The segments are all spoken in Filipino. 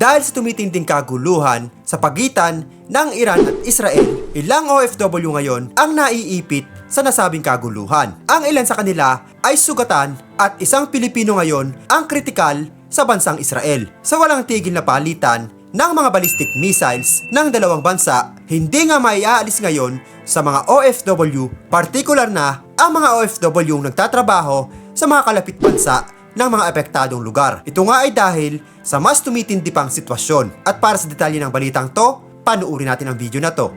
Dahil sa tumitinding kaguluhan sa pagitan ng Iran at Israel, ilang OFW ngayon ang naiipit sa nasabing kaguluhan. Ang ilan sa kanila ay sugatan at isang Pilipino ngayon ang kritikal sa bansang Israel. Sa walang tigil na palitan ng mga ballistic missiles ng dalawang bansa, hindi nga maiaalis ngayon sa mga OFW, partikular na ang mga OFW nagtatrabaho sa mga kalapit bansa ng mga apektadong lugar. Ito nga ay dahil sa mas tumitindi pang sitwasyon. At para sa detalye ng balitang to, panuuri natin ang video na to.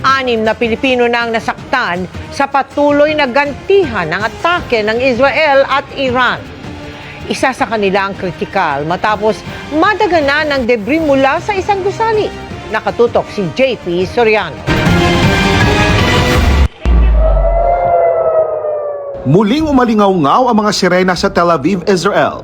Anim na Pilipino na ang nasaktan sa patuloy na gantihan ng atake ng Israel at Iran. Isa sa kanila ang kritikal matapos madaganan ng debris mula sa isang gusali. Nakatutok si JP Soriano. Muling umalingaw-ngaw ang mga sirena sa Tel Aviv, Israel.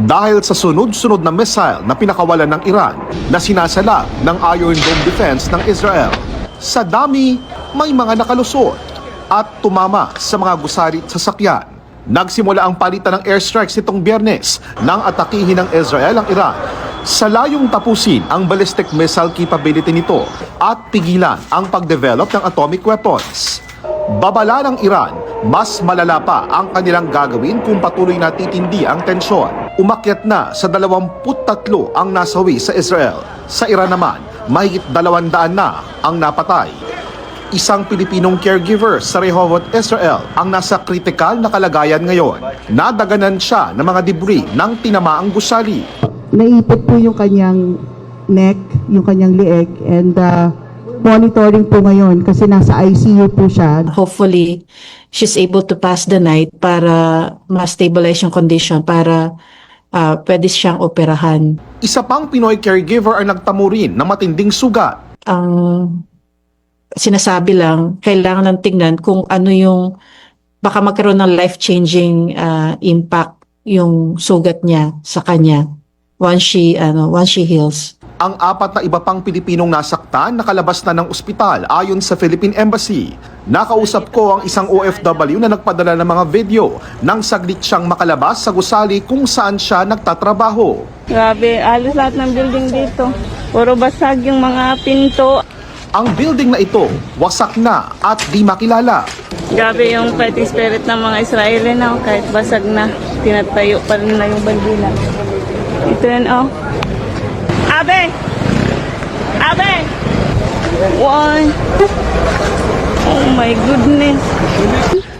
Dahil sa sunod-sunod na missile na pinakawalan ng Iran na sinasala ng Iron Dome defense ng Israel. Sa dami, may mga nakalusot at tumama sa mga gusali at sasakyan. Nagsimula ang palitan ng airstrikes nitong biyernes nang atakihin ng Israel ang Iran sa layong tapusin ang ballistic missile capability nito at pigilan ang pagdevelop ng atomic weapons. Babala ng Iran, mas malala pa ang kanilang gagawin kung patuloy na titindi ang tensyon. Umakyat na sa 23 ang nasawi sa Israel. Sa Iran naman, mahigit 200 na ang napatay. Isang Pilipinong caregiver sa Rehovot, Israel ang nasa kritikal na kalagayan ngayon. Nadaganan siya ng mga debris ng tinamaang gusali. naipit po yung kanyang neck, yung kanyang leeg, and uh, monitoring po ngayon kasi nasa ICU po siya. hopefully she's able to pass the night para ma-stabilize yung condition para ah, pwede siyang operahan. Isa pang Pinoy caregiver ang nagtamo rin ng matinding sugat. Ang sinasabi lang, kailangan ng tingnan kung ano yung baka magkaroon ng life-changing ah, impact yung sugat niya sa kanya once she ano once she heals. Ang apat na iba pang Pilipinong nasaktan nakalabas na ng ospital ayon sa Philippine Embassy. Nakausap ko ang isang OFW na nagpadala ng mga video nang saglit siyang makalabas sa gusali kung saan siya nagtatrabaho. Grabe, alos lahat ng building dito. Puro basag yung mga pinto. Ang building na ito wasak na at di makilala. Grabe yung fighting spirit ng mga Israeli na kahit basag na. Tinatayo pa rin na yung bandila. Ito yan, oh. Abe! Abe! One! Oh my goodness.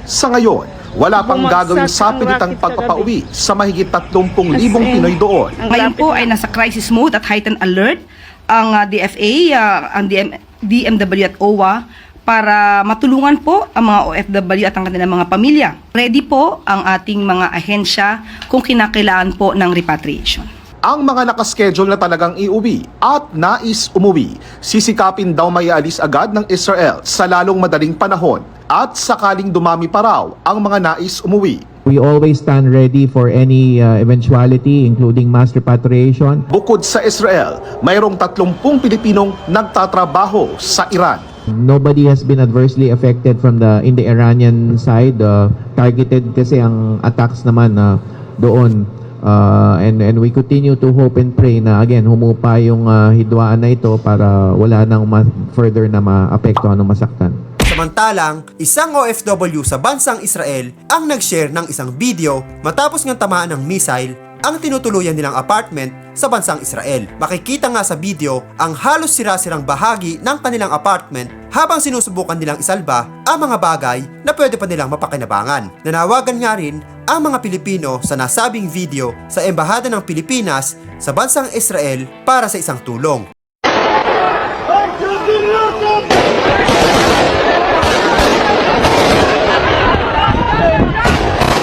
Sa ngayon, wala pang Bumagsak gagawing ang sapilitang rocket pagpapauwi sa mahigit 30,000 As in, Pinoy doon. Ngayon po ay nasa crisis mode at heightened alert ang ah, DFA, ah, ang DM, DMW at OWA para matulungan po ang mga OFW at ang kanilang mga pamilya. Ready po ang ating mga ahensya kung kinakailangan po ng repatriation. Ang mga nakaschedule na talagang iuwi at nais umuwi, sisikapin daw may alis agad ng Israel sa lalong madaling panahon at sakaling dumami pa raw ang mga nais umuwi. We always stand ready for any uh, eventuality, including mass repatriation. Bukod sa Israel, mayroong 30 Pilipinong nagtatrabaho sa Iran. Nobody has been adversely affected from the in the Iranian side. Uh, targeted kasi ang attacks naman na doon. Uh, and and we continue to hope and pray na again humupa yung uh, hidwaan na ito para wala nang further na maapektuhan o masaktan. Samantalang, isang OFW sa bansang Israel ang nag-share ng isang video matapos ng tamaan ng missile ang tinutuluyan nilang apartment sa bansang Israel. Makikita nga sa video ang halos sira-sirang bahagi ng kanilang apartment habang sinusubukan nilang isalba ang mga bagay na pwede pa nilang mapakinabangan. Nanawagan nga rin ang mga Pilipino sa nasabing video sa Embahada ng Pilipinas sa bansang Israel para sa isang tulong.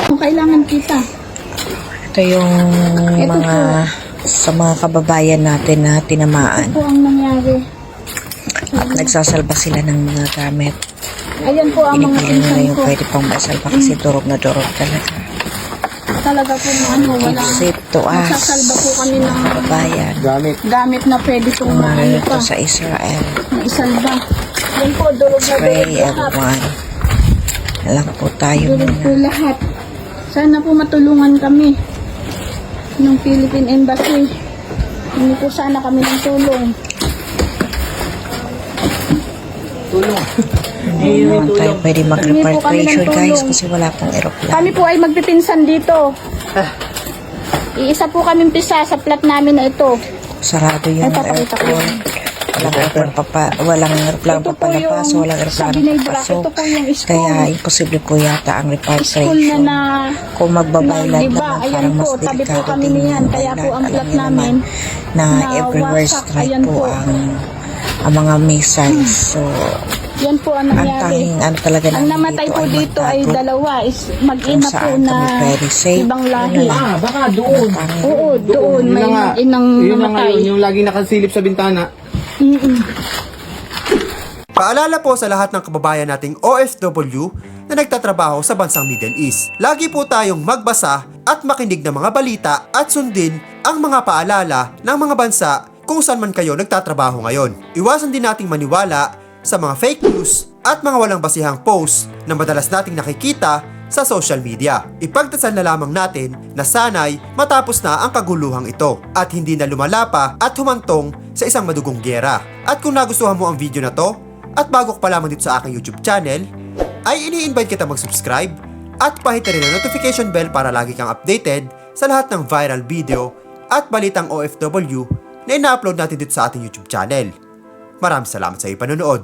Kung kailangan kita. Ito yung mga sa mga kababayan natin na tinamaan Po ang nangyari. at nagsasalba sila ng mga gamit. Ayan po ang mga insan yung ko. pwede pang masalba kasi durog na durog talaga. Talaga po na ano, wala. It to us, Nagsasalba po kami ng mga kababayan. gamit na pwede pong Mga ito pa. sa Israel. Na isalba. Yan po, durog na Pray durog lahat. everyone. Alam po tayo Durog po lahat. Sana po matulungan kami. ng Philippine Embassy. Hindi po sana kami ng tulong. Hindi naman tayo pwede Hindi mag-repatriation guys tulong. kasi wala pong aeroplano. Kami po ay magpipinsan dito. Iisa po kaming pisa sa plat namin na ito. Sarado yung Ay, airport. Walang aeroplano papa, walang aeroplano yung walang aeroplano papasok. Kaya imposible po yata ang School na repatriation. na Kung magbabaylan Diba, naman, parang mas po, delikado din yung Kaya po ang plot namin na na everywhere strike po po. ang ang mga missiles. So, yan po ang ang nangyari. tanging ano talaga Ang namatay po dito ay dalawa. Is mag-ina po saan na ibang lahi. Ah, baka doon. Oo, doon. May na inang Yun na namatay. yun, yung lagi nakasilip sa bintana. Mm-mm. Paalala po sa lahat ng kababayan nating OFW na nagtatrabaho sa bansang Middle East. Lagi po tayong magbasa at makinig ng mga balita at sundin ang mga paalala ng mga bansa kung saan man kayo nagtatrabaho ngayon. Iwasan din nating maniwala sa mga fake news at mga walang basihang posts na madalas nating nakikita sa social media. Ipagdasal na lamang natin na sanay matapos na ang kaguluhang ito at hindi na lumala pa at humantong sa isang madugong gera. At kung nagustuhan mo ang video na to, at bago ka pa lamang dito sa aking YouTube channel, ay ini-invite kita mag-subscribe at pahita rin ang notification bell para lagi kang updated sa lahat ng viral video at balitang OFW na ina-upload natin dito sa ating YouTube channel. Maraming salamat sa iyong panonood.